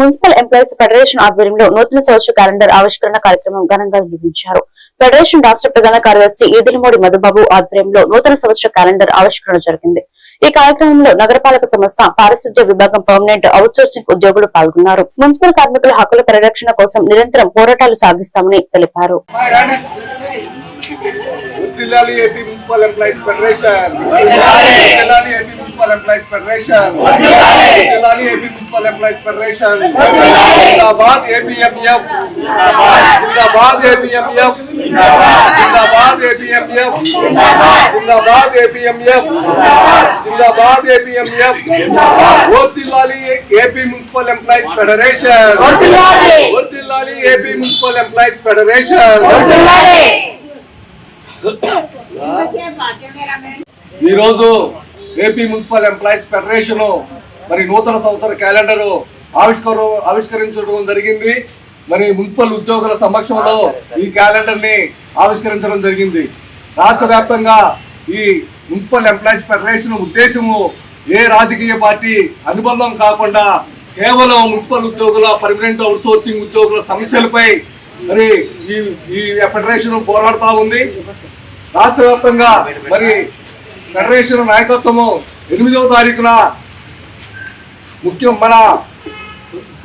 Municipal employees federation ఆధ్వర్యంలో నూతన సంవత్సర క్యాలెండర్ ఆవిష్కరణ కార్యక్రమం ఘనంగా నిర్వహించారు. ఫెడరేషన్ రాష్ట్ర ప్రధాన కార్యదర్శి ఈదిలిమూడి మధుబాబు ఆధ్వర్యంలో నూతన సంవత్సర క్యాలెండర్ ఆవిష్కరణ జరిగింది. ఈ కార్యక్రమంలో నగరపాలక సంస్థ పారిశుద్ధ్య విభాగం పర్మనెంట్ అవుట్సోర్సింగ్ ఉద్యోగులు పాల్గొన్నారు. మున్సిపల్ కార్మికుల హక్కుల పరిరక్షణ కోసం నిరంతరం పోరాటాలు సాగిస్తామని తెలిపారు. AP municipal employees federation. AP municipal employees federation వర్ధిల్లాలి ఏపీ మున్సిపల్ ఎంప్లాయీస్ ఫెడరేషన్ జిందాబాద్ ఏపీఎంఎఫ్ జిందాబాద్ ఏపీఎంఎఫ్ జిందాబాద్ ఏపీఎంఎఫ్ జిందాబాద్ ఏపీఎంఎఫ్ జిందాబాద్ ఏపీఎంఎఫ్ వర్ధిల్లాలి ఏపీ మున్సిపల్ ఎంప్లాయీస్ ఫెడరేషన్ వర్ధిల్లాలి ఏపీ మున్సిపల్ ఎంప్లాయీస్ ఫెడరేషన్ ఈరోజు ఏపీ మున్సిపల్ ఎంప్లాయీస్ ఫెడరేషన్ మరి నూతన సంవత్సర క్యాలెండర్ ఆవిష్కర ఆవిష్కరించడం జరిగింది. మరి మున్సిపల్ ఉద్యోగుల సమక్షంలో ఈ క్యాలెండర్ని ఆవిష్కరించడం జరిగింది. రాష్ట్ర వ్యాప్తంగా ఈ మున్సిపల్ ఎంప్లాయీస్ ఫెడరేషన్ ఉద్దేశము ఏ రాజకీయ పార్టీ అనుబంధం కాకుండా కేవలం మున్సిపల్ ఉద్యోగుల పర్మనెంట్ అవుట్సోర్సింగ్ ఉద్యోగుల సమస్యలపై మరి ఈ ఈ ఫెడరేషన్ పోరాడుతూ ఉంది. రాష్ట్ర వ్యాప్తంగా మరి ఫెడరేషన్ నాయకత్వము ఎనిమిదవ తారీఖున ముఖ్యం మన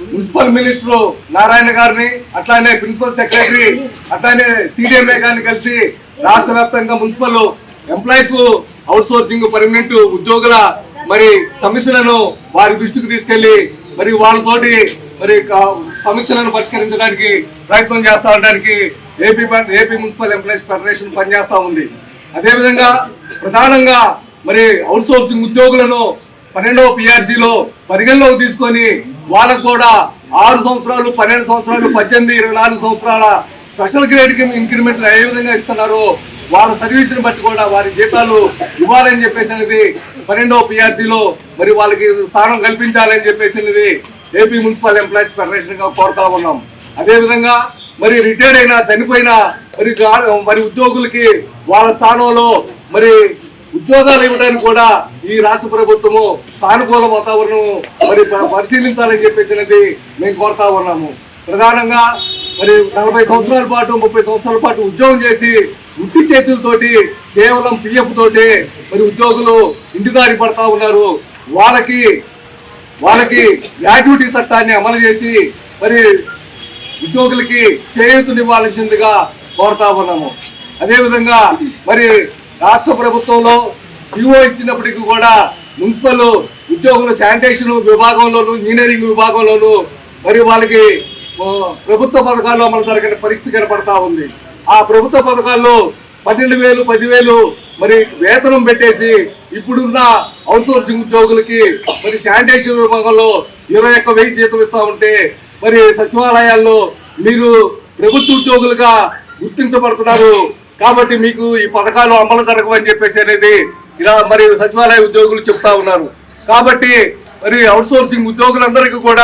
మున్సిపల్ మినిస్టర్ నారాయణ గారిని అట్లానే ప్రిన్సిపల్ సెక్రటరీ అట్లానే సిడిఎంఏ గారిని కలిసి రాష్ట్ర వ్యాప్తంగా municipal employees outsourcing permanent ఉద్యోగుల మరి సమస్యలను వారి దృష్టికి తీసుకెళ్ళి మరి వాళ్ళతోటి మరి కా- సమస్యలను పరిష్కరించడానికి ప్రయత్నం చేస్తా ఉండడానికి AP AP municipal employees federation పనిచేస్తూ ఉంది. అదేవిధంగా ప్రధానంగా మరి అవుట్ సోర్సింగ్ ఉద్యోగులను పన్నెండవ పిఆర్సీలో పరిగణలోకి తీసుకొని వాళ్ళకు కూడా ఆరు సంవత్సరాలు పన్నెండు సంవత్సరాలు పద్దెనిమిది ఇరవై నాలుగు సంవత్సరాల స్పెషల్ గ్రేడ్ ఇంక్రిమెంట్లు ఏ విధంగా ఇస్తున్నారో వాళ్ళ సర్వీస్ని బట్టి కూడా వారి జీతాలు ఇవ్వాలని చెప్పేసి అనేది పన్నెండవ పిఆర్సీలో మరి వాళ్ళకి స్థానం కల్పించాలని చెప్పేసి అనేది ఏపీ మున్సిపల్ ఎంప్లాయీస్ ఫెడరేషన్గా కోరుతా ఉన్నాం. అదేవిధంగా మరి రిటైర్డ్ అయినా చనిపోయినా మరి మరి ఉద్యోగులకి వాళ్ళ స్థానంలో మరి ఉద్యోగాలు ఇవ్వడానికి కూడా ఈ రాష్ట్ర ప్రభుత్వము సానుకూల వాతావరణం మరి ప- పరిశీలించాలని చెప్పేసి అనేది మేము కోరుతా ఉన్నాము. ప్రధానంగా మరి నలభై సంవత్సరాల పాటు ముప్పై సంవత్సరాల పాటు ఉద్యోగం చేసి ఉట్టి చేతులతోటి కేవలం పిఎఫ్ తోటి మరి ఉద్యోగులు ఇంటిదారి పడతా ఉన్నారు. వాళ్ళకి వాళ్ళకి గ్రాట్యుటీ చట్టాన్ని అమలు చేసి మరి ఉద్యోగులకి చేయూతనివ్వాల్సిందిగా కోరుతా ఉన్నాము. అదేవిధంగా మరి రాష్ట్ర ప్రభుత్వంలో పిఓ ఇచ్చినప్పటికీ కూడా మున్సిపల్ ఉద్యోగులు శానిటేషన్ విభాగంలోను ఇంజనీరింగ్ విభాగంలోను మరి వాళ్ళకి ప్రభుత్వ పథకాల్లో అమలు జరిగిన పరిస్థితి కనపడతా ఉంది. ఆ ప్రభుత్వ పథకాల్లో పన్నెండు వేలు పదివేలు మరి వేతనం పెట్టేసి ఇప్పుడున్న అవుట్సోర్సింగ్ ఉద్యోగులకి మరి శానిటేషన్ విభాగంలో ఇరవై ఒక్క వెయ్యి జీతం ఇస్తా ఉంటే మరి సచివాలయాల్లో మీరు ప్రభుత్వ ఉద్యోగులుగా గుర్తించబడుతున్నారు. కాబట్టి మీకు ఈ పథకాలు అమలు జరగవని చెప్పేసి అనేది ఇలా మరి సచివాలయ ఉద్యోగులు చెప్తా ఉన్నారు. కాబట్టి మరి అవుట్సోర్సింగ్ ఉద్యోగులందరికీ కూడా